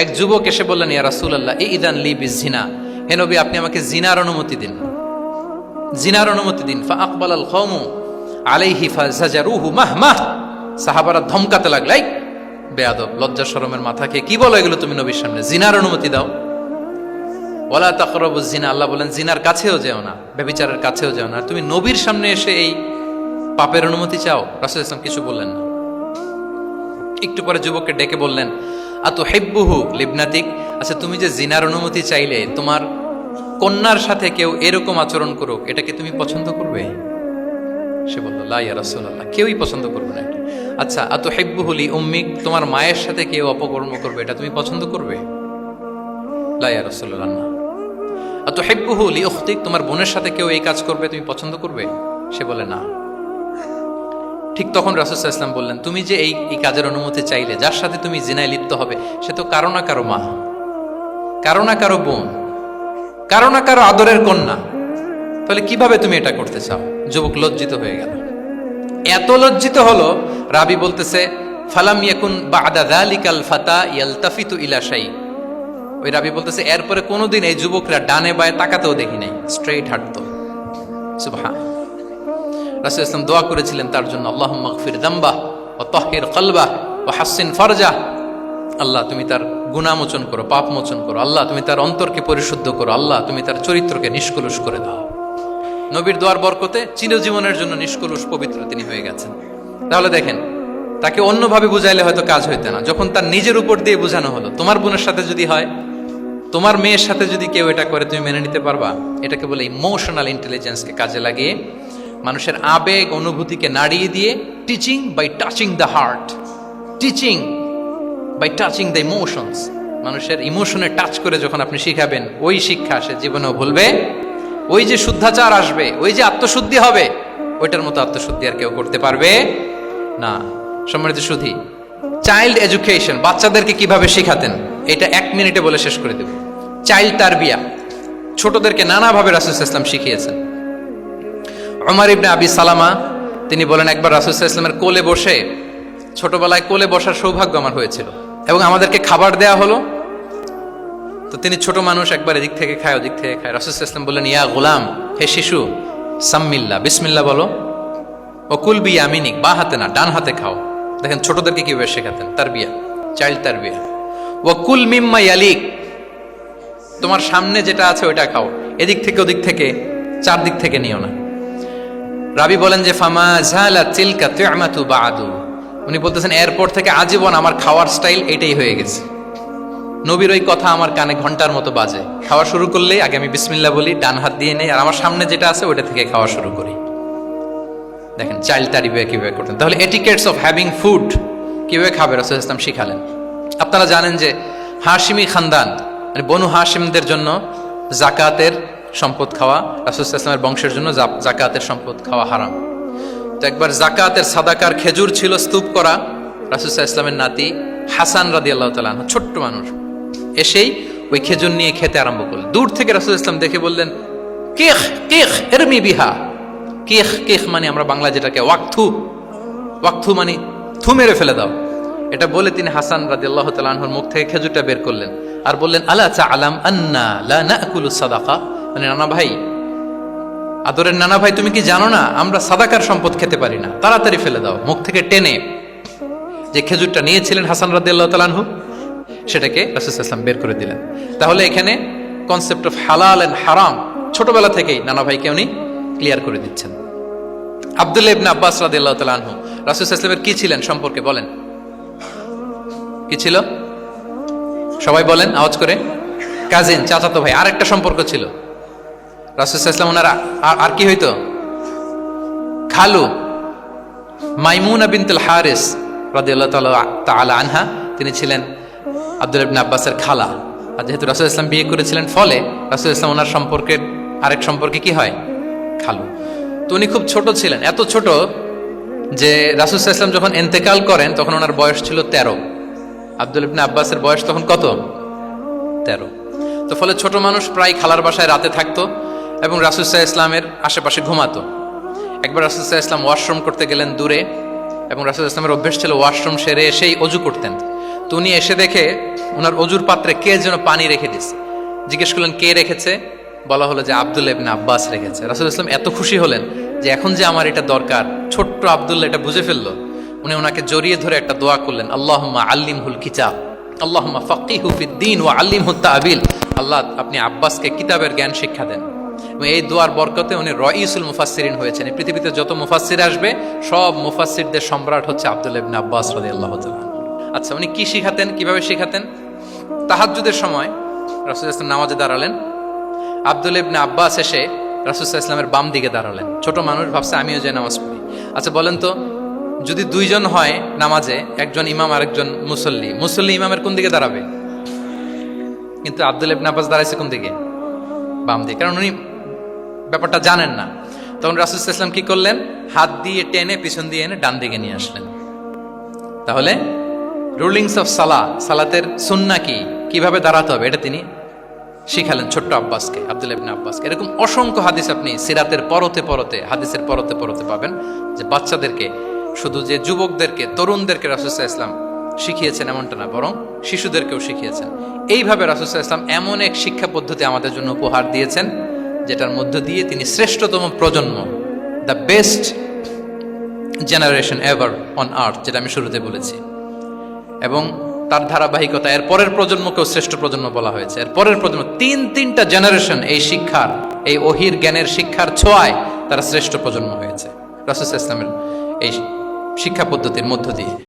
এক যুবক এসে বললেন, ইয়া রাসূলুল্লাহ এই ইদান লি বিজিনা হে নবী, আপনি আমাকে জিনার অনুমতি দিন। জিনার অনুমতি দিন। ফা আকবাল আল কওমু আলাইহি ফাজাজারুহু মাহ মাহ সাহাবারা ধমকাতে লাগলাই বেয়াদব, লজ্জা শরমের মাথাকে কি বলো এগুলো তুমি নবীর সামনে? জিনার অনুমতি দাও। ওয়ালা তাকরাবু জিনা আল্লাহ বলেন, জিনার কাছেও যেও না, ব্যভিচারের কাছেও যেও না। তুমি নবীর সামনে এসে এই পাপের অনুমতি চাও? রাসূল ইসলাম কিছু বললেন না। একটু পরে যুবককে ডেকে বললেন আতু হেব্বুহু লিবনাতিক? আচ্ছা তুমি যে জিনার অনুমতি চাইলে, তোমার কন্যার সাথে কেউ এরকম আচরণ করুক এটাকে তুমি পছন্দ করবে? সে বলল, লা ইয়া রাসূলুল্লাহ। কেউই পছন্দ করবে না আচ্ছা আতু হেব্বুহুলি উম্মিক, তোমার মায়ের সাথে কেউ অপকর্ম করবে, এটা তুমি পছন্দ করবে? লা ইয়া রাসূলুল্লাহ, না। আতু হেব্বুহু লি উখতিক, তোমার বোনের সাথে কেউ এই কাজ করবে, তুমি পছন্দ করবে? সে বলে, না। ঠিক তখন রাসুসাহ ইসলাম বললেন, তুমি যে এই এই কাজের অনুমতি চাইলে, যার সাথে তুমি জিনায় লিপ্ত হবে, সে তো কারও না কারও মা, কারও না কারও বোন, কারও না কারও আদরের কন্যা। তাহলে কীভাবে তুমি এটা করতে চাও? যুবক লজ্জিত হয়ে গেল। এত লজ্জিত হলো, রাবি বলতেছে, ফালাম ইয়াকুন বাদা যালিকাল ফাতা ইয়ালতাফিতু ইলা শাই। ওই রাবি বলতেছে, এরপরে কোনোদিন এই যুবকরা ডানে বায়ে তাকাতেও দেখি নাই, স্ট্রেইট হাঁটতো। সুবহান। রাসুল ইসলাম দোয়া করেছিলেন তার জন্য আল্লাহ মগফির দাম্বা ও তহির কলবা ও হাসিন ফরজা। আল্লাহ, তুমি তার গুণামোচন করো, পাপ মোচন করো। আল্লাহ, তুমি তার অন্তরকে পরিশুদ্ধ করো। আল্লাহ, তুমি তার চরিত্রকে নিষ্কলুষ করে দাও। নবীর দোয়ার বরকতে চিরজীবনের জন্য নিষ্কলুষ, পবিত্র তিনি হয়ে গেছেন। তাহলে দেখেন, তাকে অন্যভাবে বুঝাইলে হয়তো কাজ হইতে না। যখন তার নিজের উপর দিয়ে বোঝানো হলো, তোমার বোনের সাথে যদি হয়, তোমার মেয়ের সাথে যদি কেউ এটা করে, তুমি মেনে নিতে পারবা? এটাকে বলে ইমোশনাল ইন্টেলিজেন্সকে কাজে লাগিয়ে মানুষের আবেগ, অনুভূতিকে নাড়িয়ে দিয়ে teaching by touching the heart teaching by touching the emotions মানুষের ইমোশনে টাচ করে যখন আপনি শিখাবেন, ওই শিক্ষা সে জীবনেও ভুলবে। ওই যে শুদ্ধাচার আসবে, ওই যে আত্মশুদ্ধি হবে, ওইটার মতো আত্মশুদ্ধি আর কেউ করতে পারবে না। সম্মানিত সুধি চাইল্ড এডুকেশন বাচ্চাদেরকে কীভাবে শেখাতেন, এটা এক মিনিটে বলে শেষ করে দেব। চাইল্ড তারবিয়া ছোটদেরকে নানাভাবে রাসুল ইসলাম শিখিয়েছেন। ওমর ইবনে আবি সালামা, তিনি বলেন, একবার রাসুল ইসলামের কোলে বসে, ছোটবেলায় কোলে বসার সৌভাগ্য আমার হয়েছিল এবং আমাদেরকে খাবার দেয়া হলো। তো তিনি ছোট মানুষ, একবার এদিক থেকে খায়, ওদিক থেকে খায়। রাসুল ইসলাম বললেন, ইয়া গোলাম, হে শিশু, সাম্মিল্লা, বিসমিল্লা বলো। ও কুলবি আমিনিক বা হাতে না, ডান হাতে খাও। দেখেন, ছোটদেরকে কীভাবে শেখাতেন। তার বিয়া চাইল্ড তার বিয়া ও কুল মিম্মা ইয়ালিক, তোমার সামনে যেটা আছে ওইটা খাও। এদিক থেকে, ওদিক থেকে, চারদিক থেকে নিও না। রাবি বলেন যে, ফামা ঝালা চিলকা তুয়ামাতু বাদু উনি বলতেছেন, এরপর থেকে আজীবন আমার খাওয়ার স্টাইল এটাই হয়ে গেছে। নবীর ওই কথা আমার কানে ঘণ্টার মতো বাজে। খাওয়া শুরু করলেই আগে আমি বিসমিল্লা বলি, ডান হাত দিয়ে নেই, আর আমার সামনে যেটা আছে ওইটা থেকে খাওয়া শুরু করি। দেখেন, চাইল্ড তারিবে কীভাবে করতেন। তাহলে এটিকেটস অফ হ্যাভিং ফুড কীভাবে খাবে রসুল ইসলাম শিখালেন? আপনারা জানেন যে হাশিমি খানদান মানে বনু হাশিমদের জন্য জাকাতের সম্পদ খাওয়া, রাসুল ইসলামের বংশের জন্য জাকাতের সম্পদ খাওয়া হারাম। তো একবার জাকাতের সাদাকার খেজুর ছিল স্তূপ করা রাসুসাহ ইসলামের নাতি হাসান রাদি আল্লাহ তালাহ ছোট্ট মানুষ। এসেই ওই খেজুর নিয়ে খেতে আরম্ভ করলেন। দূর থেকে রাসুল ইসলাম দেখে বললেন, কেখ কেখ, এরমি বিহা। কেখ কেখ মানে আমরা বাংলা যেটাকে ওয়াকথু। ওয়াকথু মানে থু মেরে ফেলে দাও। এটা বলে তিনি হাসান রাদি আল্লাহ তালাহর মুখ থেকে খেজুরটা বের করলেন। আর বললেন, আলা চা আলাম আন্না লা নাকুলু সাদাকা? মানে নানা ভাই, আদরের নানা ভাই, তুমি কি জানো না, আমরা সাদাকার সম্পদ খেতে পারি না। তাড়াতাড়ি ফেলে দাও, মুখ থেকে টেনে। যে খেজুরটা নিয়েছিলেন হাসান রাদিয়াল্লাহু তাআলাহু সেটাকে ইসলাম বের করে দিলেন। তাহলে এখানে কনসেপ্ট অফ হালাল এন্ড হারাম ছোটবেলা থেকেই নানা ভাইকে উনি ক্লিয়ার করে দিচ্ছেন। আব্দুল্লাহ ইবনে আব্বাস রাদিয়াল্লাহু তাআলাহু রাসূল ইসলামের কি ছিলেন সম্পর্কে বলেন? কি ছিল? সবাই বলেন, আওয়াজ করে। কাজিন, চাচাতো ভাই, আরেকটা সম্পর্ক ছিল। রাসুসাল্লাম ওনার, আর- কি হইতো? খালু, মাইমুনা বিনতুল হারিস রাদিয়াল্লাহু তাআলা আনহা, তিনি ছিলেন আব্দুল ইবনে আব্বাসের খালা। আর যেহেতু রাসূল ইসলাম বিয়ে করেছিলেন, ফলে রাসূল ইসলাম ওনার সম্পর্কের আরেক সম্পর্কে কি হয়? খালু। তো উনি খুব ছোট ছিলেন, এত ছোট যে রাসূল ইসলাম যখন এন্তেকাল করেন, তখন ওনার বয়স ছিল তেরো। আব্দুল ইবনে আব্বাসের বয়স তখন কত? তেরো। তো ফলে ছোট মানুষ প্রায় খালার বাসায় রাতে থাকতো। এবং রাসুসাহ ইসলামের আশেপাশে ঘুমাতো। একবার রাসুসাহ ইসলাম ওয়াশরুম করতে গেলেন দূরে এবং রাসুল ইসলামের অভ্যেস ছিল ওয়াশরুম সেরে এসেই অজু করতেন। তো উনি এসে দেখে ওনার অজুর পাত্রে কে যেন পানি রেখে দিছে জিজ্ঞেস করলেন, কে রেখেছে? বলা হলো যে আব্দুল ইবনে আব্বাস রেখেছে। রাসুল ইসলাম এত খুশি হলেন যে এখন যে আমার এটা দরকার, ছোট্ট আব্দুল্লাহ এটা বুঝে ফেলল। উনি ওনাকে জড়িয়ে ধরে একটা দোয়া করলেন, আল্লাহুম্মা আল্লিমহুল কিতাব, আল্লাহুম্মা হুফিদ্দিন ও আল্লিম আল্লিমহু আবিল আল্লাহ আপনি আব্বাসকে কিতাবের জ্ঞান শিক্ষা দেন। এই দোয়ার বরকতে উনি রইসুল মুফাসসিরিন হয়েছেন। এই পৃথিবীতে যত মুফাসসির আসবে, সব মুফাসসিরদের সম্রাট হচ্ছে আব্দুল ইবনে আব্বাস রাদিয়াল্লাহু তাআলা। আচ্ছা উনি কি শিখাতেন? কীভাবে শিখাতেন? তাহাজ্জুদের সময় রাসূল ইসলাম নামাজে দাঁড়ালেন। আব্দুল ইবনে আব্বাস এসে রাসূল ইসলামের বাম দিকে দাঁড়ালেন। ছোট মানুষ ভাবছে, আমিও যে নামাজ পড়ি। আচ্ছা বলেন তো, যদি দুইজন হয় নামাজে, একজন ইমাম, আরেকজন মুসল্লি মুসল্লি ইমামের কোন দিকে দাঁড়াবে? কিন্তু আব্দুল ইবনে আব্বাস দাঁড়াইছে কোন দিকে? বাম দিকে। কারণ উনি ব্যাপারটা জানেন না। তখন রাসুল ইসলাম কি করলেন? হাত দিয়ে টেনে পিছন দিয়ে এনে ডান দিকে নিয়ে আসলেন। তাহলে রুলিংস অফ সালা, সালাতের সুন্না কি? কীভাবে দাঁড়াতে হবে? এটা তিনি শিখালেন ছোট্ট আব্বাসকে, আব্দুল ইবনে আব্বাসকে। এরকম অসংখ্য হাদিস আপনি সিরাতের পরতে পরতে, হাদিসের পরতে পরতে পাবেন যে বাচ্চাদেরকে, শুধু যে যুবকদেরকে, তরুণদেরকে রাসুসাহ ইসলাম শিখিয়েছেন এমনটা না, বরং শিশুদেরকেও শিখিয়েছেন। এইভাবে রাসুসাহ ইসলাম এমন এক শিক্ষা পদ্ধতি আমাদের জন্য উপহার দিয়েছেন। যেটার মধ্য দিয়ে তিনি শ্রেষ্ঠতম প্রজন্ম the best generation ever on earth যেটা আমি শুরুতে বলেছি। এবং তার ধারাবাহিকতা, এর পরের প্রজন্মকেও শ্রেষ্ঠ প্রজন্ম বলা হয়েছে। এর পরের প্রজন্ম, তিন তিনটা জেনারেশন এই শিক্ষার, এই অহির জ্ঞানের শিক্ষার ছোঁয়ায় তারা শ্রেষ্ঠ প্রজন্ম হয়েছে। রাসুস ইসলামের এই শিক্ষা পদ্ধতির মধ্য দিয়ে।